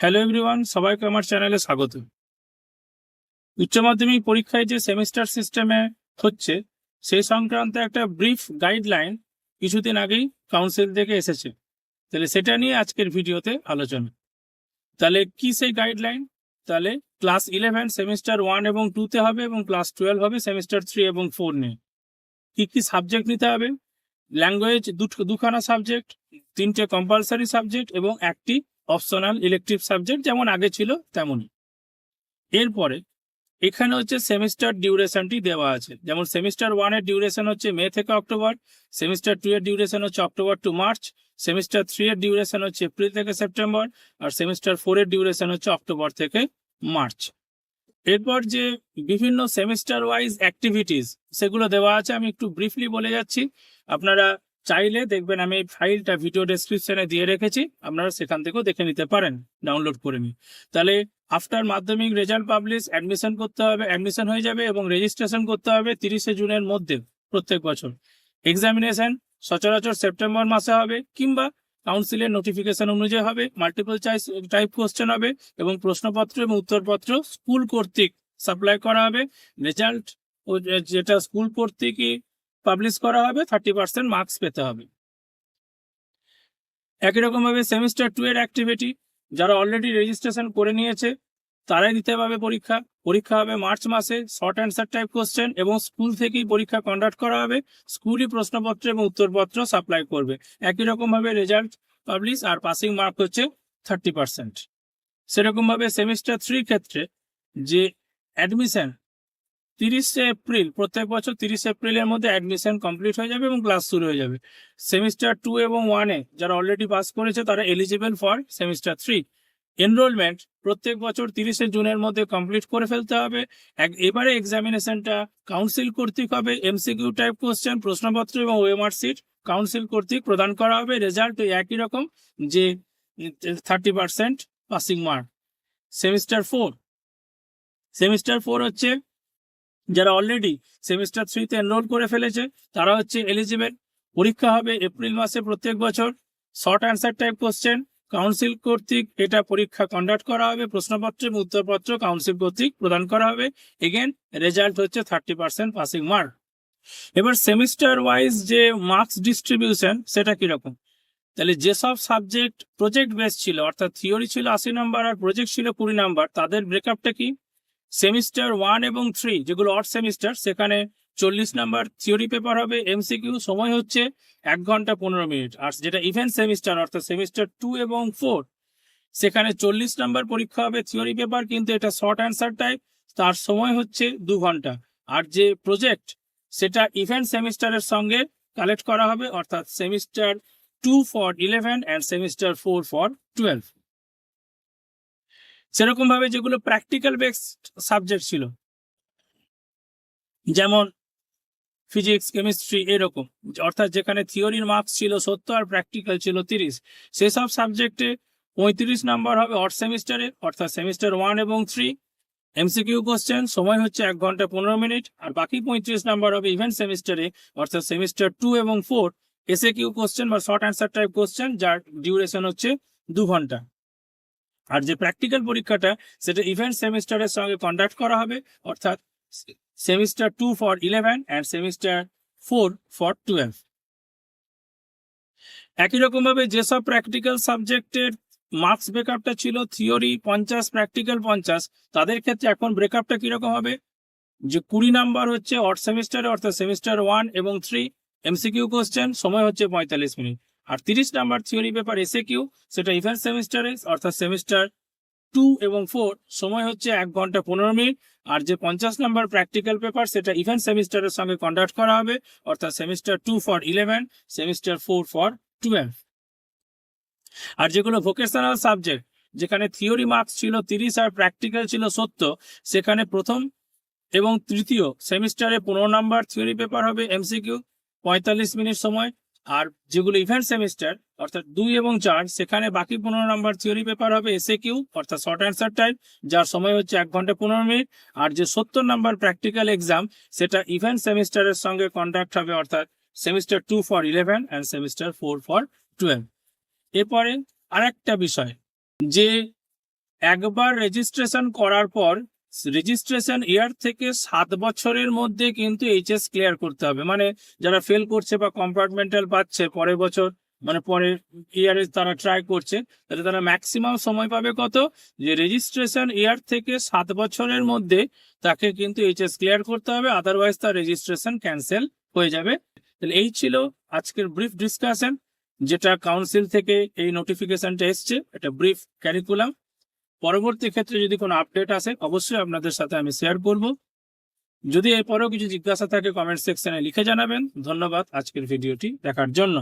Hello everyone সবাইকে আমার চ্যানেলে স্বাগত। উচ্চ মাধ্যমিক পরীক্ষায় যে সেমিস্টার সিস্টেমে হচ্ছে, সেই সংক্রান্ত একটা ব্রিফ গাইডলাইন কিছুদিন আগেই কাউন্সিল থেকে এসেছে। তাহলে সেটা নিয়ে আজকের ভিডিওতে আলোচনা। তাহলে কি সেই গাইডলাইন তাহলে ক্লাস ইলেভেন সেমিস্টার ওয়ান এবং টুতে হবে এবং ক্লাস টুয়েলভ হবে সেমিস্টার থ্রি এবং ফোর নিয়ে। কি কি সাবজেক্ট নিতে হবে? ল্যাঙ্গুয়েজ দুখানা সাবজেক্ট তিনটে কম্পালসারি সাবজেক্ট এবং একটি অপশনাল ইলেকটিভ সাবজেক্ট যেমন আগে ছিল তেমনই। এরপরে, এখানে হচ্ছে সেমিস্টার ডিউরেশনটি দেওয়া আছে। যেমন সেমিস্টার ওয়ানের ডিউরেশন হচ্ছে মে থেকে অক্টোবর সেমিস্টার টু এর ডিউরেশন হচ্ছে October to March semester three এর ডিউরেশন হচ্ছে এপ্রিল থেকে সেপ্টেম্বর আর সেমিস্টার ফোর এর ডিউরেশন হচ্ছে অক্টোবর থেকে মার্চ এরপর যে বিভিন্ন সেমিস্টার ওয়াইজ অ্যাক্টিভিটিস সেগুলো দেওয়া আছে, আমি একটু ব্রিফলি বলে যাচ্ছি। আপনারা চাইলে দেখবেন আমি ফাইলটা ভিডিও ডেসক্রিপশনে দিয়ে রেখেছি, আপনারা সেখান থেকেও দেখে নিতে পারেন ডাউনলোড করে নিয়ে তাহলে আফটার মাধ্যমিক রেজাল্ট পাবলিশ অ্যাডমিশন করতে হবে অ্যাডমিশন হয়ে যাবে এবং রেজিস্ট্রেশন করতে হবে তিরিশে জুনের মধ্যে, প্রত্যেক বছর। এক্সামিনেশন সচরাচর সেপ্টেম্বর মাসে হবে কিংবা কাউন্সিলের নোটিফিকেশন অনুযায়ী হবে মাল্টিপল চয়েস টাইপ কোশ্চেন হবে এবং প্রশ্নপত্র এবং উত্তরপত্র স্কুল কর্তৃক সাপ্লাই করা হবে। রেজাল্ট যেটা স্কুল কর্তৃকই পাবলিশ করা হবে থার্টি পার্সেন্ট মার্কস পেতে হবে। একই রকমভাবে সেমিস্টার টু এর অ্যাক্টিভিটি যারা অলরেডি রেজিস্ট্রেশন করে নিয়েছে, তারাই দিতে পারবে পরীক্ষা। পরীক্ষা হবে মার্চ মাসে শর্ট অ্যান্সার টাইপ কোশ্চেন এবং স্কুল থেকেই পরীক্ষা কন্ডাক্ট করা হবে। স্কুলই প্রশ্নপত্র এবং উত্তরপত্র সাপ্লাই করবে। একই রকমভাবে রেজাল্ট পাবলিশ আর পাসিং মার্ক হচ্ছে থার্টি পার্সেন্ট সেরকমভাবে সেমিস্টার থ্রির ক্ষেত্রে যে অ্যাডমিশন তিরিশে এপ্রিল, প্রত্যেক বছর তিরিশে এপ্রিলের মধ্যে অ্যাডমিশন কমপ্লিট হয়ে যাবে এবং ক্লাস শুরু হয়ে যাবে। সেমিস্টার টু এবং ওয়ানে যারা অলরেডি পাস করেছে, তারা eligible for semester three enrollment প্রত্যেক বছর তিরিশে জুনের মধ্যে কমপ্লিট করে ফেলতে হবে। এবারে এক্সামিনেশনটা কাউন্সিল কর্তৃক হবে। এমসিকিউ টাইপ কোশ্চেন প্রশ্নপত্র এবং ওএমআর সিট কাউন্সিল কর্তৃক প্রদান করা হবে। রেজাল্ট একই রকম, যে thirty percent passing mark semester four semester four হচ্ছে যারা অলরেডি সেমিস্টার থ্রিতে এনরোল করে ফেলেছে, তারা হচ্ছে এলিজিবেল পরীক্ষা হবে এপ্রিল মাসে প্রত্যেক বছর। Short answer type question council কর্তৃক এটা পরীক্ষা কন্ডাক্ট করা হবে, প্রশ্নপত্র এবং উত্তরপত্র কাউন্সিল কর্তৃক প্রদান করা হবে। এগেন রেজাল্ট হচ্ছে থার্টি পার্সেন্ট পাসিং মার্ক এবার সেমিস্টার ওয়াইজ যে মার্কস ডিস্ট্রিবিউশন সেটা কীরকম? তাহলে যেসব সাবজেক্ট প্রজেক্ট বেস ছিল, অর্থাৎ থিওরি ছিল আশি নাম্বার আর প্রজেক্ট ছিল কুড়ি নাম্বার তাদের ব্রেকআপটা কি? সেমিস্টার ওয়ান এবং থ্রি যেগুলো অর্থ সেমিস্টার, সেখানে চল্লিশ নাম্বার থিওরি পেপার হবে, এমসিকিউ, সময় হচ্ছে এক ঘণ্টা পনেরো মিনিট। আর যেটা ইভেন্ট সেমিস্টার অর্থাৎ সেমিস্টার টু এবং ফোর, সেখানে চল্লিশ নাম্বার পরীক্ষা হবে থিওরি পেপার, কিন্তু এটা শর্ট অ্যান্সার টাইপ তার সময় হচ্ছে দু ঘণ্টা। আর যে প্রজেক্ট, সেটা ইভেন্ট সেমিস্টারের সঙ্গে কালেক্ট করা হবে, অর্থাৎ semester two for eleven and semester four for twelve সেরকম ভাবে যেগুলো প্র্যাকটিক্যাল বেসড সাবজেক্ট ছিল। যেমন ফিজিক্স কেমিস্ট্রি এরকম। অর্থাৎ যেখানে থিওরির মার্কস ছিল সত্তর আর প্র্যাকটিক্যাল ছিল তিরিশ। সেসব সাবজেক্টে পঁয়ত্রিশ নাম্বার হবে অর্থ সেমিস্টারে অর্থাৎ সেমিস্টার ওয়ান এবং থ্রি এমসিকিউ কোশ্চেন সময় হচ্ছে এক ঘণ্টা পনেরো মিনিট। আর বাকি পঁয়ত্রিশ নাম্বার হবে ইভেন্ট সেমিস্টারে অর্থাৎ সেমিস্টার টু এবং ফোর এসএ কিউ কোশ্চেন বা শর্ট অ্যান্সার টাইপ কোশ্চেন যার ডিউরেশন হচ্ছে দু ঘণ্টা। আর যে প্র্যাকটিক্যাল পরীক্ষাটা, সেটা ইভেন্ট সেমিস্টারের সঙ্গে কন্ডাক্ট করা হবে, অর্থাৎ semester two for eleven and semester four for twelve একই রকমভাবে যেসব প্র্যাকটিক্যাল সাবজেক্টের মার্কস ব্রেকআপটা ছিল থিওরি পঞ্চাশ প্র্যাকটিক্যাল পঞ্চাশ, তাদের ক্ষেত্রে এখন ব্রেকআপটা কীরকম হবে? যে কুড়ি নাম্বার হচ্ছে অট সেমিস্টারে অর্থাৎ সেমিস্টার ওয়ান এবং থ্রি এমসিকিউ কোশ্চেন সময় হচ্ছে পঁয়তাল্লিশ মিনিট। আর তিরিশ number theory paper SA Q সেটা ইভেন্ট সেমিস্টারে অর্থাৎ সেমিস্টার টু এবং ফোর সময় হচ্ছে এক ঘণ্টা পনেরো মিনিট। আর যে পঞ্চাশ নাম্বার প্র্যাকটিক্যাল পেপার সেটা ইভেন্ট সেমিস্টারের সঙ্গে কন্ডাক্ট করা হবে, অর্থাৎ semester two for eleven semester four for twelve আর যেগুলো ভোকেশনাল সাবজেক্ট যেখানে থিওরি মার্কস ছিল তিরিশ আর প্র্যাকটিক্যাল ছিল সত্তর, সেখানে প্রথম এবং তৃতীয় সেমিস্টারে পনেরো নাম্বার থিওরি পেপার হবে এমসিকিউ পঁয়তাল্লিশ মিনিট সময় আর যেগুলো ইভেন্ট সেমিস্টার অর্থাৎ দুই এবং চার, সেখানে বাকি পনেরো নাম্বার থিওরি পেপার হবে এসএ কিউ অর্থাৎ শর্ট অ্যান্সার টাইপ যার সময় হচ্ছে এক ঘণ্টা পনেরো মিনিট। আর যে সত্তর নাম্বার প্র্যাকটিক্যাল এক্সাম সেটা ইভেন্ট সেমিস্টারের সঙ্গে কন্ডাক্ট হবে, অর্থাৎ semester two for eleven and semester four for twelve এরপরে আরেকটা বিষয়, যে একবার রেজিস্ট্রেশন করার পর রেজিস্ট্রেশন ইয়ার থেকে সাত বছরের মধ্যে কিন্তু এইচএস ক্লিয়ার করতে হবে। মানে যারা ফেল করছে বা কম্পার্টমেন্টাল পাচ্ছে পরের বছর মানে পরের ইয়ারে তারা ট্রাই করছে, তাহলে তারা ম্যাক্সিমাম সময় পাবে কত? যে রেজিস্ট্রেশন ইয়ার থেকে সাত বছরের মধ্যে তাকে কিন্তু এইচএস ক্লিয়ার করতে হবে আদারওয়াইজ তার রেজিস্ট্রেশন ক্যান্সেল হয়ে যাবে। তাহলে এই ছিল আজকের ব্রিফ ডিসকাশন যেটা কাউন্সিল থেকে এই নোটিফিকেশনটা এসছে এটা ব্রিফ ক্যারিকুলাম পরবর্তী ক্ষেত্রে যদি কোনো আপডেট আসে, অবশ্যই আপনাদের সাথে আমি শেয়ার করব। যদি এরপরেও কিছু জিজ্ঞাসা থাকে কমেন্ট সেকশনে লিখে জানাবেন। ধন্যবাদ, আজকের ভিডিওটি দেখার জন্য।